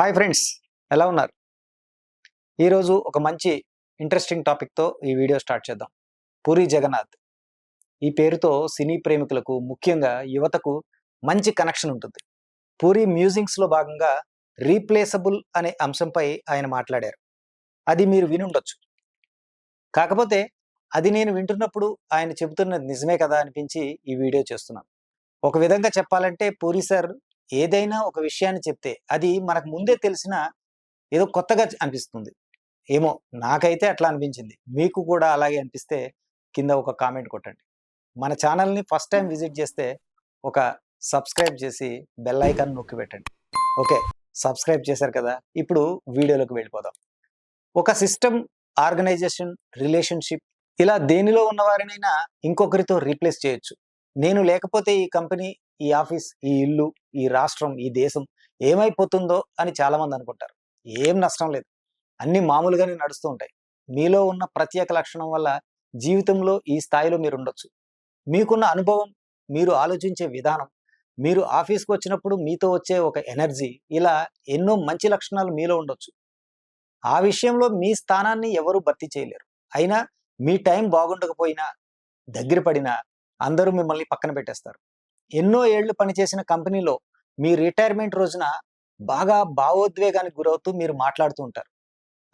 Hi friends ఎలా ఉన్నారు? ఈరోజు ఒక మంచి ఇంట్రెస్టింగ్ టాపిక్తో ఈ వీడియో స్టార్ట్ చేద్దాం. పూరి జగన్నాథ్. ఈ పేరుతో సినీ ప్రేమికులకు ముఖ్యంగా యువతకు మంచి కనెక్షన్ ఉంటుంది. పూరి మ్యూజింగ్స్లో భాగంగా రీప్లేసబుల్ అనే అంశంపై ఆయన మాట్లాడారు. అది మీరు వినుండొచ్చు. కాకపోతే అది నేను వింటున్నప్పుడు ఆయన చెబుతున్నది నిజమే కదా అనిపించి ఈ వీడియో చేస్తున్నాను. ఒక విధంగా చెప్పాలంటే పూరి సార్ ఏదైనా ఒక విషయాన్ని చెప్తే అది మనకు ముందే తెలిసిన ఏదో కొత్తగా అనిపిస్తుంది. ఏమో నాకైతే అట్లా అనిపించింది. మీకు కూడా అలాగే అనిపిస్తే కింద ఒక కామెంట్ కొట్టండి. మన ఛానల్ని ఫస్ట్ టైం విజిట్ చేస్తే ఒక సబ్స్క్రైబ్ చేసి బెల్ ఐకాన్ నొక్కి పెట్టండి. ఓకే సబ్స్క్రైబ్ చేశారు కదా ఇప్పుడు వీడియోలోకి వెళ్ళిపోదాం. ఒక సిస్టమ్ ఆర్గనైజేషన్ రిలేషన్షిప్ ఇలా దేనిలో ఉన్న వారినైనా ఇంకొకరితో రీప్లేస్ చేయొచ్చు. నేను లేకపోతే ఈ కంపెనీ ఈ ఆఫీస్ ఈ ఇల్లు ఈ రాష్ట్రం ఈ దేశం ఏమైపోతుందో అని చాలామంది అనుకుంటారు. ఏం నష్టం లేదు. అన్ని మామూలుగానే నడుస్తూ ఉంటాయి. మీలో ఉన్న ప్రత్యేక లక్షణం వల్ల జీవితంలో ఈ స్థాయిలో మీరు ఉండొచ్చు మీకున్న అనుభవం మీరు ఆలోచించే విధానం మీరు ఆఫీస్కి వచ్చినప్పుడు మీతో వచ్చే ఒక ఎనర్జీ ఇలా ఎన్నో మంచి లక్షణాలు మీలో ఉండొచ్చు. ఆ విషయంలో మీ స్థానాన్ని ఎవరు భర్తీ చేయలేరు. అయినా మీ టైం బాగుండకపోయినా దగ్గర పడినా అందరూ మిమ్మల్ని పక్కన పెట్టేస్తారు. ఎన్నో ఏళ్ళు పనిచేసిన కంపెనీలో మీ రిటైర్మెంట్ రోజున బాగా భావోద్వేగానికి గురవుతూ మీరు మాట్లాడుతూ ఉంటారు.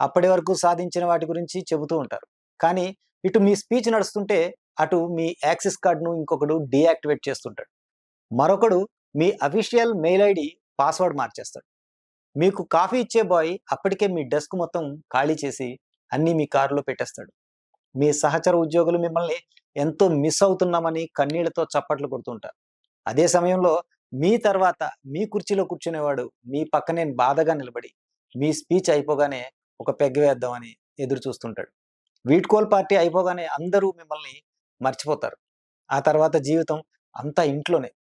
అప్పటి వరకు సాధించిన వాటి గురించి చెబుతూ ఉంటారు. కానీ ఇటు మీ స్పీచ్ నడుస్తుంటే అటు మీ యాక్సిస్ కార్డును ఇంకొకడు డీయాక్టివేట్ చేస్తుంటాడు. మరొకడు మీ అఫీషియల్ మెయిల్ ఐడి పాస్వర్డ్ మార్చేస్తాడు. మీకు కాఫీ ఇచ్చే బాయ్ అప్పటికే మీ డెస్క్ మొత్తం ఖాళీ చేసి అన్నీ మీ కారులో పెట్టేస్తాడు. మీ సహచర ఉద్యోగులు మిమ్మల్ని ఎంతో మిస్ అవుతున్నామని కన్నీళ్ళతో చప్పట్లు కొడుతుంటారు అదే సమయంలో మీ తర్వాత మీ కుర్చీలో కూర్చునేవాడు మీ పక్కనే బాధగా నిలబడి మీ స్పీచ్ అయిపోగానే ఒక పెగ్గ వేద్దామని ఎదురు చూస్తుంటాడు. వీట్కోల్ పార్టీ అయిపోగానే అందరూ మిమ్మల్ని మర్చిపోతారు. ఆ తర్వాత జీవితం అంతా ఇంట్లోనే.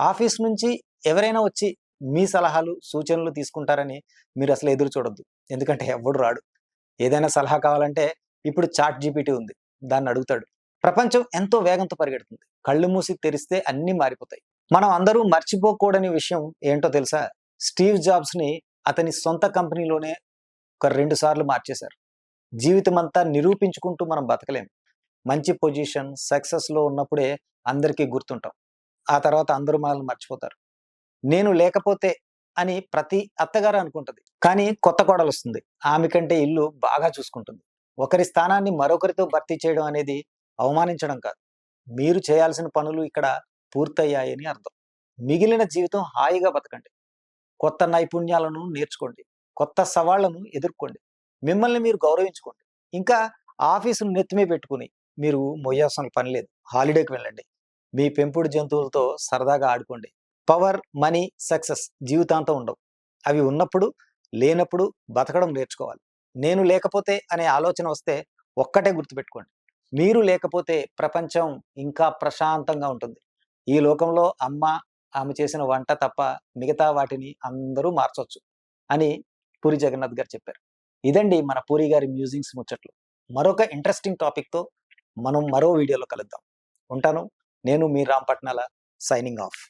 ఆఫీస్ నుంచి ఎవరైనా వచ్చి మీ సలహాలు సూచనలు తీసుకుంటారని మీరు అసలు ఎదురు చూడొద్దు. ఎందుకంటే ఎవడు రాడు. ఏదైనా సలహా కావాలంటే ఇప్పుడు చాట్ జీపీటీ ఉంది. దాన్ని అడుగుతాడు. ప్రపంచం ఎంతో వేగంతో పరిగెడుతుంది. కళ్ళు మూసి తెరిస్తే అన్నీ మారిపోతాయి. మనం అందరూ మర్చిపోకూడని విషయం ఏంటో తెలుసా? స్టీవ్ జాబ్స్ని అతని సొంత కంపెనీలోనే ఒక రెండు సార్లు మార్చేశారు. జీవితం అంతా నిరూపించుకుంటూ మనం బతకలేము మంచి పొజిషన్ సక్సెస్లో ఉన్నప్పుడే అందరికీ గుర్తుంటాం. ఆ తర్వాత అందరూ మనల్ని మర్చిపోతారు. నేను లేకపోతే అని ప్రతి అత్తగారు అనుకుంటది. కానీ కొత్త కోడలు వస్తుంది ఆమె కంటే ఇల్లు బాగా చూసుకుంటుంది. ఒకరి స్థానాన్ని మరొకరితో భర్తీ చేయడం అనేది అవమానించడం కాదు. మీరు చేయాల్సిన పనులు ఇక్కడ పూర్తయ్యాయని అర్థం. మిగిలిన జీవితం హాయిగా బతకండి. కొత్త నైపుణ్యాలను నేర్చుకోండి. కొత్త సవాళ్ళను ఎదుర్కోండి. మిమ్మల్ని మీరు గౌరవించుకోండి. ఇంకా ఆఫీసును నెత్తిమే పెట్టుకుని మీరు మొయ్యాల్సిన పని లేదు. హాలిడేకి వెళ్ళండి. మీ పెంపుడు జంతువులతో సరదాగా ఆడుకోండి. పవర్ మనీ సక్సెస్ జీవితాంతం ఉండవు. అవి ఉన్నప్పుడు లేనప్పుడు బతకడం నేర్చుకోవాలి. నేను లేకపోతే అనే ఆలోచన వస్తే ఒక్కటే గుర్తుపెట్టుకోండి. మీరు లేకపోతే ప్రపంచం ఇంకా ప్రశాంతంగా ఉంటుంది. ఈ లోకంలో అమ్మ ఆమె చేసిన వంట తప్ప మిగతా వాటిని అందరూ మార్చొచ్చు అని పూరి జగన్నాథ్ గారు చెప్పారు. ఇదండి మన పూరి గారి మ్యూజింగ్స్ ముచ్చట్లు. మరొక ఇంట్రెస్టింగ్ టాపిక్తో మనం మరో వీడియోలో కలుద్దాం. ఉంటాను. నేను మీ రామ్ పట్నాల సైనింగ్ ఆఫ్